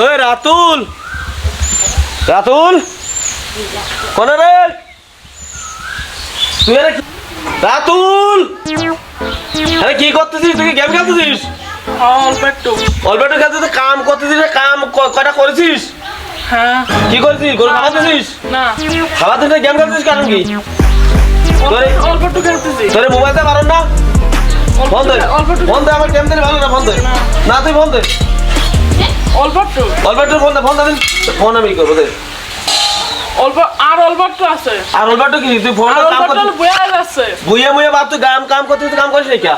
রাতুল। রাতুল? কোনে রে? তুই আরে রাতুল! আরে কি করতেছিস? তুই গেম খেলতেছিস? অল্প একটু। অল্প একটু খেলতেছিস কাম করতেছিস কাম ক- কয়টা করেছিস? হ্যাঁ। কি করছিস? গরু খাওয়াতেছিস? না। খাওয়াতে গেম খেলতেছিস কারণ কি? তোরে অল্প একটু খেলতেছি। তোরে মোবাইলতে পারো না। ফোন দে আমার গেম দিলে ভালো না দে না। তুই ফোন একটু অল্প ফোন দে ফোন দিন। ফোন আমি করব দে। অল্প আর আছে। আর কি? তুই ফোন আর কাম অল্প করছিস বয়ে যাচ্ছে। বুয়ে মুয়ে বাপ তুই কাম কাম করতে কাম করিস না কে?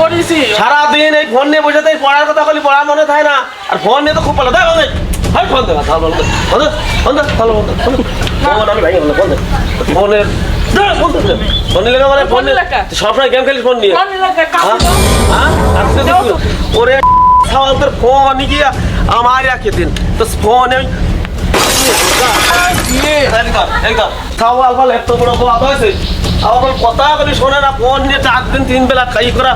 করেছি। সারাদিন এই ফোন নিয়ে বসে পড়ার কথা বলি পড়ার মনে থাকে না। আর ফোন নিয়ে তো খুব ভাই ফোন দে। ভালো ফোন ফোন দে। ফোন দে ভালো ফোন দে ফোন আমি ভাই ফোন দে। ফোনের ফোন ফোন নিলে ফোন ফোন সবসময় গেম খেলিস ফোন নিয়ে। ওরে সাওয়াল তোর ফোন গিয়ে আমার রাখে দিন। তো ফোন সাওয়াল এত বড় বাবা হয়েছে। আমার বল কথা বলি শোনে না ফোন নিয়ে চার দিন তিন বেলা খাই করা।